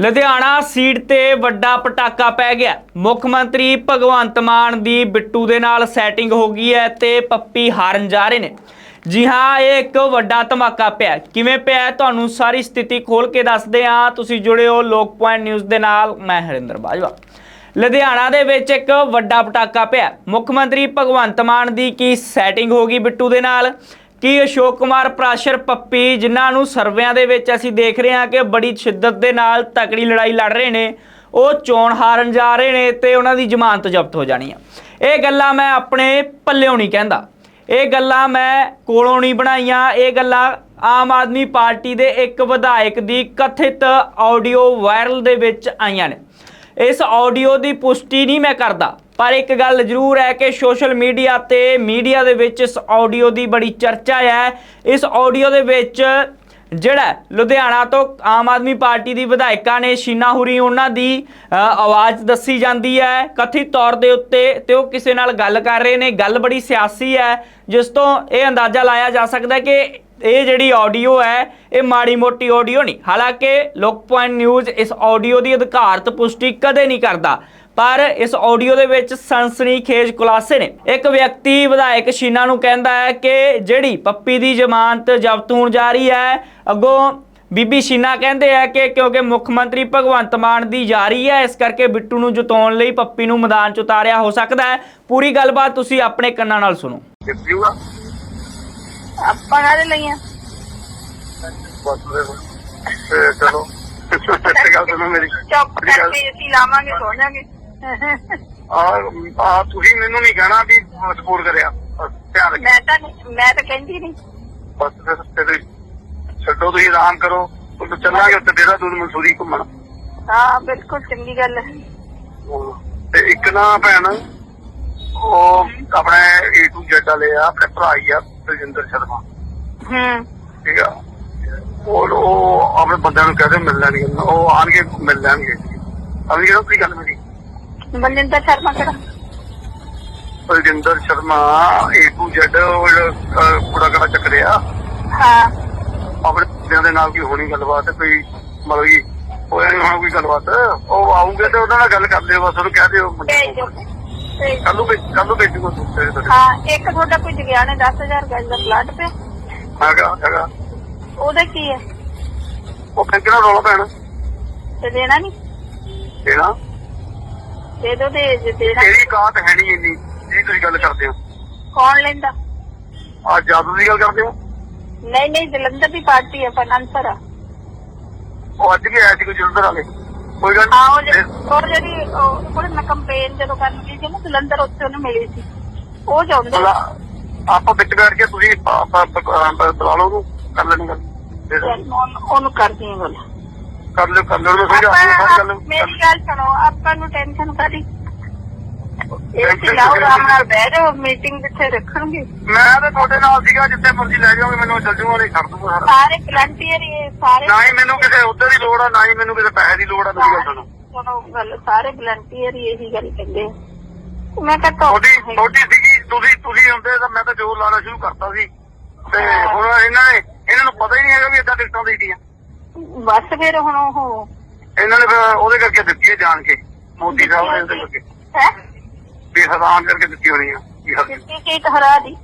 Ludhiana seat ਤੇ ਵੱਡਾ ਪਟਾਕਾ ਪੈ ਗਿਆ। ਮੁੱਖ ਮੰਤਰੀ ਭਗਵੰਤ ਮਾਨ ਦੀ ਬਿੱਟੂ ਦੇ ਨਾਲ ਸੈਟਿੰਗ ਹੋ ਗਈ ਹੈ ਤੇ ਪੱਪੀ ਹਾਰਨ ਜਾ ਰਹੇ ਨੇ। ਜੀ ਹਾਂ, ਇਹ ਇੱਕ ਵੱਡਾ ਧਮਾਕਾ ਪਿਆ ਕਿਵੇਂ ਪਿਆ ਤੁਹਾਨੂੰ ਸਾਰੀ ਸਥਿਤੀ ਖੋਲ ਕੇ ਦੱਸਦੇ ਹਾਂ। ਤੁਸੀਂ ਜੁੜੇ ਹੋ ਲੋਕ ਪੁਆਇੰਟ ਨਿਊਜ਼ ਦੇ ਨਾਲ। ਮੈਂ ਹਰਿੰਦਰ ਬਾਜਵਾ। ਲੁਧਿਆਣਾ ਦੇ ਵਿੱਚ ਇੱਕ ਵੱਡਾ ਪਟਾਕਾ ਪਿਆ ਮੁੱਖ ਮੰਤਰੀ ਭਗਵੰਤ ਮਾਨ ਦੀ ਕੀ ਸੈਟਿੰਗ ਹੋ ਗਈ ਬਿੱਟੂ ਦੇ ਨਾਲ? ਕਿ ਅਸ਼ੋਕ ਕੁਮਾਰ ਪ੍ਰਾਸ਼ਰ ਪੱਪੀ, ਜਿਨ੍ਹਾਂ ਨੂੰ ਸਰਵਿਆਂ ਦੇ ਵਿੱਚ ਅਸੀਂ ਦੇਖ ਰਹੇ ਹਾਂ ਕਿ ਬੜੀ ਸ਼ਿੱਦਤ ਦੇ ਨਾਲ ਤਕੜੀ ਲੜਾਈ ਲੜ ਰਹੇ ਨੇ, ਉਹ ਚੋਣ ਹਾਰਨ ਜਾ ਰਹੇ ਨੇ ਤੇ ਉਹਨਾਂ ਦੀ ਜ਼ਮਾਨਤ ਜ਼ਬਤ ਹੋ ਜਾਣੀ ਆ। ਇਹ ਗੱਲਾਂ ਮੈਂ ਆਪਣੇ ਪੱਲਿਓਂ ਨਹੀਂ ਕਹਿੰਦਾ। ਇਹ ਗੱਲਾਂ ਮੈਂ ਕੋਲੋਂ ਨਹੀਂ ਬਣਾਈਆਂ। ਇਹ ਗੱਲਾਂ ਆਮ ਆਦਮੀ ਪਾਰਟੀ ਦੇ ਇੱਕ ਵਿਧਾਇਕ ਦੀ ਕਥਿਤ ਆਡੀਓ ਵਾਇਰਲ ਦੇ ਵਿੱਚ ਆਈਆਂ ਨੇ। ਇਸ ਆਡੀਓ ਦੀ ਪੁਸ਼ਟੀ ਨਹੀਂ ਮੈਂ ਕਰਦਾ। ਪਰ ਇੱਕ ਗੱਲ ਜ਼ਰੂਰ ਹੈ ਕਿ ਸੋਸ਼ਲ ਮੀਡੀਆ ਤੇ ਮੀਡੀਆ ਦੇ ਵਿੱਚ ਇਸ ਆਡੀਓ ਦੀ ਬੜੀ ਚਰਚਾ ਹੈ। ਇਸ ਆਡੀਓ ਦੇ ਵਿੱਚ ਜਿਹੜਾ ਲੁਧਿਆਣਾ ਤੋਂ ਆਮ ਆਦਮੀ ਪਾਰਟੀ ਦੀ ਵਿਧਾਇਕਾ ਨੇ ਸ਼ੀਨਾ ਹੁਰੀ ਉਹਨਾਂ ਦੀ ਆਵਾਜ਼ ਦੱਸੀ ਜਾਂਦੀ ਹੈ। ਕਥਿਤ ਤੌਰ ਦੇ ਉੱਤੇ ਤੇ ਉਹ ਕਿਸੇ ਨਾਲ ਗੱਲ ਕਰ ਰਹੇ ਨੇ। ਗੱਲ ਬੜੀ ਸਿਆਸੀ ਹੈ, ਜਿਸ ਤੋਂ ਇਹ ਅੰਦਾਜ਼ਾ ਲਾਇਆ ਜਾ ਸਕਦਾ ਹੈ ਕਿ ਇਹ ਜਿਹੜੀ ਆਡੀਓ ਹੈ, ਇਹ ਮਾੜੀ ਮੋਟੀ ਆਡੀਓ ਨਹੀਂ। ਹਾਲਾਂਕਿ ਲੋਕ ਪੁਆਇੰਟ ਨਿਊਜ਼ ਇਸ ਆਡੀਓ ਦੀ ਅਧਿਕਾਰਤ ਪੁਸ਼ਟੀ ਕਦੇ ਨਹੀਂ ਕਰਦਾ। ਪਰ ਇਸ ਆਡੀਓ ਦੇ ਵਿੱਚ ਸਨਸਨੀ ਖੇਜ ਖੁਲਾਸੇ ਨੇ। ਇੱਕ ਵਿਅਕਤੀ ਵਿਧਾਇਕ ਸ਼ੀਨਾ ਨੂੰ ਕਹਿੰਦਾ ਹੈ ਕਿ ਜਿਹੜੀ ਪੱਪੀ ਦੀ ਜ਼ਮਾਨਤ ਜ਼ਬਤ ਹੋਣ ਜਾ ਰਹੀ ਹੈ ਅੱਗੋਂ ਬੀਬੀ ਸ਼ੀਨਾ ਕਹਿੰਦੇ ਆ ਕਿ ਕਿਉਂਕਿ ਮੁੱਖ ਮੰਤਰੀ ਭਗਵੰਤ ਮਾਨ ਦੀ ਜਾਰੀ ਹੈ ਇਸ ਕਰਕੇ ਬਿੱਟੂ ਨੂੰ ਜਿਤਾਉਣ ਲਈ ਪੱਪੀ ਨੂੰ ਮੈਦਾਨ 'ਚ ਉਤਾਰਿਆ ਹੋ ਸਕਦਾ ਹੈ। ਪੂਰੀ ਗੱਲਬਾਤ ਤੁਸੀਂ ਆਪਣੇ ਕੰਨਾਂ ਨਾਲ ਸੁਣੋ। ਆਪਾਂ ਕਾਹਦੇ ਲਈ ਆ? ਚਲੋ। ਸੱਚੀ ਗੱਲ ਸੁਣੋ ਮੇਰੀ। ਚੁੱਪ ਕਰਕੇ ਅਸੀਂ ਲਾਵਾਂਗੇ ਸੋ ਜਾਾਂਗੇ ਆ ਤੁਸੀਂ ਮੈਨੂੰ ਨਹੀਂ ਕਹਿਣਾ ਵੀ ਸਪੋਰਟ ਕਰਿਆ। ਬਸ ਧਿਆਨ ਰੱਖਿਓ। ਮੈਂ ਤਾਂ ਨਹੀਂ- ਮੈਂ ਤਾਂ ਕਹਿੰਦੀ ਨਹੀਂ। ਬਸ ਫਿਰ ਤੇ ਛੱਡੋ ਤੁਸੀਂ ਆਰਾਮ ਕਰੋ। ਉਹ ਚੱਲਾਂਗੇ ਉੱਤੇ ਡੇਰਾ ਦੂਰ ਮਨਸੂਰੀ ਘੁੰਮਣ। ਹਾਂ ਬਿਲਕੁਲ ਚੰਗੀ ਗੱਲ ਹੈ। ਤੇ ਇੱਕ ਨਾ ਭੈਣ ਉਹ ਆਪਣੇ ਏ ਟੂ Z ਵਾਲੇ ਆ ਆਪਣੇ ਭਰਾ ਹੀ ਆ ਬਲਜਿੰਦਰ ਸ਼ਰਮਾ। ਹੂੰ। ਠੀਕ ਆ? ਉਹ ਉਹ ਆਪਣੇ ਬੰਦਿਆਂ ਨੂੰ ਕਹਦੇ ਮਿਲ ਲੈਣਗੇ। ਉਹ ਆਣਗੇ ਮਿਲ ਲੈਣਗੇ। ਅਭੀ ਕਿਹੜਾ ਕੀ ਗੱਲ ਮੇਰੀ ਬਲਜਿੰਦਰ ਸ਼ਰਮਾ ਕਿਹੜਾ? Baljinder Sharma A to Z ਉਹ ਜਿਹੜਾ, ਅਹ, ਕੂੜਾ ਕੜਾ ਚੱਕ ਰਿਹਾ। ਹਾਂ। ਆਪਣੇ ਬੰਦਿਆਂ ਦੇ ਨਾਲ ਕੀ ਹੋਣੀ ਗੱਲਬਾਤ ਕੋਈ ਮਤਲਬ ਕਿ ਹੋਇਆ ਨਹੀਂ ਹੋਣਾ ਕੋਈ ਗੱਲਬਾਤ ਉਹ ਆਉਂਗੇ ਤੇ ਉਹਨਾਂ ਨਾਲ ਗੱਲ ਕਰ ਲਿਓ ਬਸ ਉਹਨੂੰ ਕਹਿ ਦਿਓ। ਭੇਜ ਦਿਓ ਕੱਲ ਨੂੰ ਕੱਲ ਨੂੰ ਭੇਜੂਗਾ ਤੂੰ ਤੇਰੇ ਤੋਂ। ਹਾਂ ਇੱਕ ਤੁਹਾਡਾ ਕੋਈ ਜਗਿਆ ਨੇ 10000 ਗਜ ਦਾ ਪਲਾਟ ਪਿਆ। ਹੈਗਾ ਹੈਗਾ। ਉਹਦਾ ਕੀ ਹੈ? ਉਹ ਬੈਂਕ ਨਾਲ ਰੌਲਾ ਪੈਣਾ। ਤੇ ਦੇਣਾ ਨਹੀਂ ਦੇਣਾ। ਦੇ ਦੋ ਦੇ ਜੇ ਦੇਣਾ ਇਹਦੀ ਕਾਤ ਹੈ ਨਹੀਂ ਇੰਨੀ ਜਿਹੜੀ ਤੁਸੀਂ ਗੱਲ ਕਰਦੇ ਹੋ ਕੌਣ ਲੈਂਦਾ ਆ ਜਾਦੂ ਦੀ ਗੱਲ ਕਰਦੇ ਹੋ ਨਹੀਂ ਨਹੀਂ ਜਲੰਧਰ ਦੀ ਪਾਰਟੀ ਹੈ ਫਾਈਨਾਂਸਰ ਆ ਉਹ ਅੱਜ ਵੀ ਆਇਆ ਸੀ ਕੋਈ ਜਲੰਧਰ ਵਾਲੇ ਕੋਈ ਗੱਲ ਹਾਂ ਉਹ ਨਹੀਂ ਜਿਹੜੀ- ਉਹ ਜਿਹੜੀ ਉਹ ਕੋਲ ਮੈਂ ਕੰਪੇਨ ਜਦੋਂ ਕਰਨ ਗਈ ਸੀ ਨਾ ਜਲੰਧਰ ਉੱਥੇ ਉਹਨੂੰ ਮਿਲੀ ਸੀ ਉਹ ਚਾਹੁੰਦੇ ਭਲਾ ਆਪਾਂ ਵਿੱਚ ਬੈਠ ਕੇ ਤੁਸੀਂ ਪ- ਪ- ਪ- ਪ- ਬੁਲਾ ਲਓ ਉਹਨੂੰ ਕਰ ਲੈਣੀ ਗੱਲ ਦੇ ਦਿਓ। ਉਹਨੂੰ- ਉਹਨੂੰ ਕਰਦੀ ਹਾਂ ਗੱਲ ਕਰ ਲਿਓ ਕਰ ਲਿਓ ਉਹਨੂੰ ਸਮਝਾ ਦਿਓ ਸਾਰੀ ਗੱਲ ਆਪਾਂ- ਮੇਰੀ ਗੱਲ ਸੁਣੋ ਆਪਾਂ ਨੂੰ ਟੈਨਸ਼ਨ ਕਾਦੀ ਇਹ ਸੀ ਲਾਓ ਆਰਾਮ ਨਾਲ ਬਹਿ ਜਾਓ ਮੀਟਿੰਗ ਜਿੱਥੇ ਰੱਖਣਗੇ। ਮੈਂ ਤਾਂ ਤੁਹਾਡੇ ਨਾਲ ਸੀਗਾ ਜਿੱਥੇ ਮਰਜ਼ੀ ਲੈ ਜਾਓਗੇ ਮੈਨੂੰ ਚੱਲ ਜੂਗਾ ਨਹੀਂ ਛੱਡ ਦੂੰਗਾ ਸਾਰਾ। ਸਾਰੇ ਵਲੰਟੀਅਰ ਹੀ ਸਾਰੇ ਨਾ ਹੀ ਮੈਨੂੰ ਕਿਸੇ ਉੱਧਰ ਦੀ ਲੋੜ ਆ ਨਾ ਹੀ ਮੈਨੂੰ ਕਿਸੇ ਪੈਸੇ ਦੀ ਲੋੜ ਆ ਮੇਰੀ ਗੱਲ ਸੁਣੋ ਸੁਣੋ ਗੱਲ ਸਾਰੇ ਵਲੰਟੀਅਰ ਹੀ ਇਹੀ ਗੱਲ ਕਹਿੰਦੇ ਆ। ਮੈਂ ਕਿਹਾ ਤੁਹਾਡੀ ਤਾਂ ਤੁਹਾਡੀ ਸੀਗੀ ਤੁਸੀਂ ਤੁਸੀਂ ਹੁੰਦੇ ਤਾਂ ਮੈਂ ਤਾਂ ਜੋਰ ਲਾਣਾ ਸ਼ੁਰੂ ਕਰਤਾ ਸੀ। ਤੇ ਹੁਣ ਇਹਨਾਂ ਨੇ ਇਹਨਾਂ ਨੂੰ ਪਤਾ ਹੀ ਨਹੀਂ ਹੈਗਾ ਵੀ ਟਿਕਟਾਂ ਦੇਈਆਂ ਬਸ ਫਿਰ ਹੁਣ ਉਹ ਇਹਨਾਂ ਨੇ ਫਿਰ ਉਹਦੇ ਕਰਕੇ ਦਿੱਤੀ ਹੈ ਜਾਣ ਕੇ ਮੋਦੀ ਸਾਹਿਬ ਨੇ ਉਹਦੇ ਕਰਕੇ। ਹੈ? ਵੀ ਹਜ਼ਾਰ ਕਰਕੇ ਦਿੱਤੀ ਹੋਣੀ ਆ ਵੀ ਹਰ- ਦੀ?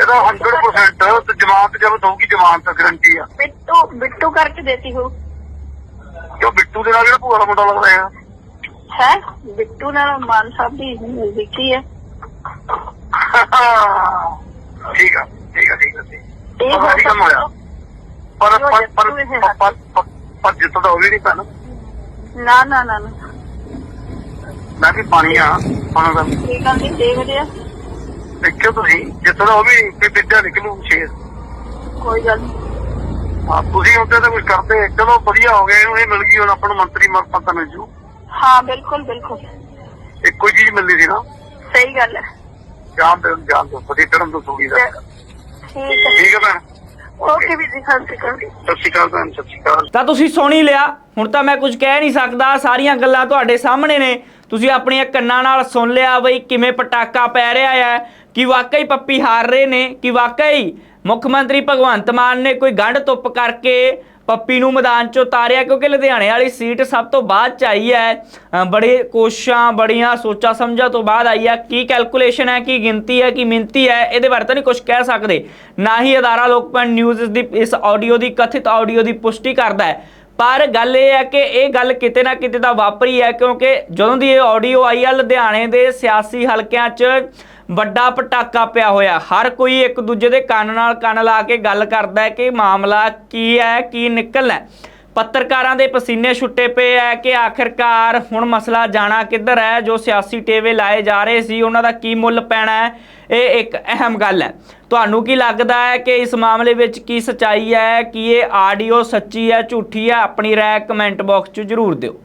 ਇਹਦਾ 100% ਤੇ ਜਮਾਨਤ ਜਬ ਹੋਊਗੀ ਜਮਾਨਤ ਗਰੰਟੀ ਆ। ਬਿੱਟੂ ਬਿੱਟੂ ਕਰਕੇ ਦੇਤੀ ਹੋ ਕਿਉਂ ਬਿੱਟੂ ਦੇ ਨਾਲ ਜਿਹੜਾ ਭੂਆ ਦਾ ਮੁੰਡਾ ਲੱਗਦਾ ਹੈ ਹੈ? ਬਿੱਟੂ ਨਾਲ ਮਾਨ ਸਾਹਿਬ ਦੀ ਨਜ਼ਦੀਕੀ ਹੈ ਠੀਕ ਆ ਠੀਕ ਆ ਠੀਕ ਆ ਠੀਕ ਇਹ ਆ ਹੋ ਸਹੀ ਕੰਮ ਹੋਇਆ ਪਰ ਪਰ ਪਰ ਪਰ- ਪਰ ਪਰ- ਜਿੱਤ ਤਾਂ ਵੀ ਨਹੀਂ ਪੈਣਾ ਨਾ ਨਾ ਨਾ ਨਾ। ਮੈਂ ਵੀ ਪਾਣੀ ਆ ਹੁਣ ਤਾਂ ਇਹ ਗੱਲ ਨਹੀਂ ਦੇਖਦੇ ਆ। ਦੇਖਿਓ ਤੁਸੀਂ ਜਿੱਤ ਤਾਂ ਉਹ ਵੀ ਨਹੀਂ ਤੇ ਵਿਦਿਆ ਨਿਕਲੂ ਛੇ ਕੋਈ ਗੱਲ ਨੀ। ਹਾਂ ਤੁਸੀਂ ਹੁੰਦੇ ਤਾਂ ਕੁਝ ਕਰਦੇ ਚਲੋ ਵਧੀਆ ਹੋ ਗਿਆ ਇਹਨੂੰ ਇਹ ਮਿਲ ਗਈ ਹੁਣ ਆਪਾਂ ਨੂੰ ਮੰਤਰੀ ਮਰਪਤ ਮਿਲ ਜੂ। ਹਾਂ ਬਿਲਕੁਲ ਬਿਲਕੁਲ। ਇੱਕੋ ਹੀ ਚੀਜ਼ ਮਿਲਦੀ ਸੀ ਨਾ। ਸਹੀ ਗੱਲ ਹੈ। ਜਾਨ ਦੇ ਜਾਨ ਤੋਂ ਫਟੀ ਟਰਮ ਤੋਂ ਸੂਗੀ ਦਾ। ਠੀਕ ਹੈ। ਠੀਕ ਹੈ ਭੈਣ। ਓਕੇ ਵੀ ਦਿਖਾਂ ਤੇ ਕਰ ਸਤਿ ਸ਼੍ਰੀ ਅਕਾਲ ਭੈਣ ਸਤਿ ਸ਼੍ਰੀ ਅਕਾਲ। ਤਾਂ ਤੁਸੀਂ ਸੁਣ ਹੀ ਲਿਆ ਹੁਣ ਤਾਂ ਮੈਂ ਕੁਝ ਕਹਿ ਨਹੀਂ ਸਕਦਾ ਸਾਰੀਆਂ ਗੱਲਾਂ ਤੁਹਾਡੇ ਸਾਹਮਣੇ ਨੇ। ਤੁਸੀਂ ਆਪਣੀਆਂ ਕੰਨਾਂ ਨਾਲ ਸੁਣ ਲਿਆ ਬਈ ਕਿਵੇਂ ਪਟਾਕਾ ਪੈ ਰਿਹਾ ਹੈ ਕਿ ਵਾਕਈ ਪੱਪੀ ਹਾਰ ਰਹੇ ਨੇ ਕਿ ਵਾਕਈ ਮੁੱਖ ਮੰਤਰੀ ਭਗਵੰਤ ਮਾਨ ਨੇ ਕੋਈ ਗੰਢ ਤੁੱਪ ਕਰਕੇ ਪੱਪੀ ਨੂੰ ਮੈਦਾਨ 'ਚ ਉਤਾਰਿਆ ਕਿਉਂਕਿ ਲੁਧਿਆਣੇ ਵਾਲੀ ਸੀਟ ਸਭ ਤੋਂ ਬਾਅਦ 'ਚ ਆਈ ਹੈ। ਬੜੇ ਕੋਸ਼ਾਂ ਬੜੀਆਂ ਸੋਚਾਂ ਸਮਝਾਂ ਤੋਂ ਬਾਅਦ ਆਈ ਹੈ ਕੀ ਕੈਲਕੂਲੇਸ਼ਨ ਹੈ, ਕੀ ਗਿਣਤੀ ਹੈ, ਕੀ ਮਿੰਤੀ ਹੈ, ਇਹਦੇ ਬਾਰੇ ਤਾਂ ਨਹੀਂ ਕੁਝ ਕਹਿ ਸਕਦੇ। ਨਾ ਹੀ ਅਦਾਰਾ ਲੋਕਪਾਲ ਨਿਊਜ਼ ਇਸ ਦੀ, ਇਸ ਆਡੀਓ ਦੀ, ਕਥਿਤ ਆਡੀਓ ਦੀ ਪੁਸ਼ਟੀ ਕਰਦਾ ਹੈ। ਪਰ ਗੱਲ ਇਹ ਹੈ ਕਿ ਇਹ ਗੱਲ ਕਿਤੇ ਨਾ ਕਿਤੇ ਤਾਂ ਵਾਪਰੀ ਹੈ ਕਿਉਂਕਿ ਜਦੋਂ ਦੀ ਇਹ ਆਡੀਓ ਆਈ ਹੈ ਲੁਧਿਆਣੇ ਦੇ ਸਿਆਸੀ ਹਲਕਿਆਂ 'ਚ ਵੱਡਾ ਪਟਾਕਾ ਪਿਆ ਹੋਇਆ। ਹਰ ਕੋਈ ਇੱਕ ਦੂਜੇ ਦੇ ਕੰਨ ਨਾਲ ਕੰਨ ਲਾ ਕੇ ਗੱਲ ਕਰਦਾ ਹੈ ਕਿ ਮਾਮਲਾ ਕੀ ਹੈ, ਕੀ ਨਿਕਲਣਾ ਪੱਤਰਕਾਰਾਂ ਦੇ ਪਸੀਨੇ ਛੁੱਟੇ ਪਏ ਹੈ ਕਿ ਆਖਿਰਕਾਰ ਹੁਣ ਮਸਲਾ ਜਾਣਾ ਕਿੱਧਰ ਹੈ, ਜੋ ਸਿਆਸੀ ਟੇਵੇ ਲਾਏ ਜਾ ਰਹੇ ਸੀ, ਉਹਨਾਂ ਦਾ ਕੀ ਮੁੱਲ ਪੈਣਾ ਹੈ, ਇਹ ਇੱਕ ਅਹਿਮ ਗੱਲ ਹੈ। ਤੁਹਾਨੂੰ ਕੀ ਲੱਗਦਾ ਹੈ ਕਿ ਇਸ ਮਾਮਲੇ ਵਿੱਚ ਕੀ ਸਚਾਈ ਹੈ, ਕੀ ਇਹ ਆਡੀਓ ਸੱਚੀ ਹੈ, ਝੂਠੀ ਹੈ? ਆਪਣੀ ਰਾਏ ਕਮੈਂਟ ਬਾਕਸ 'ਚ ਜ਼ਰੂਰ ਦਿਓ।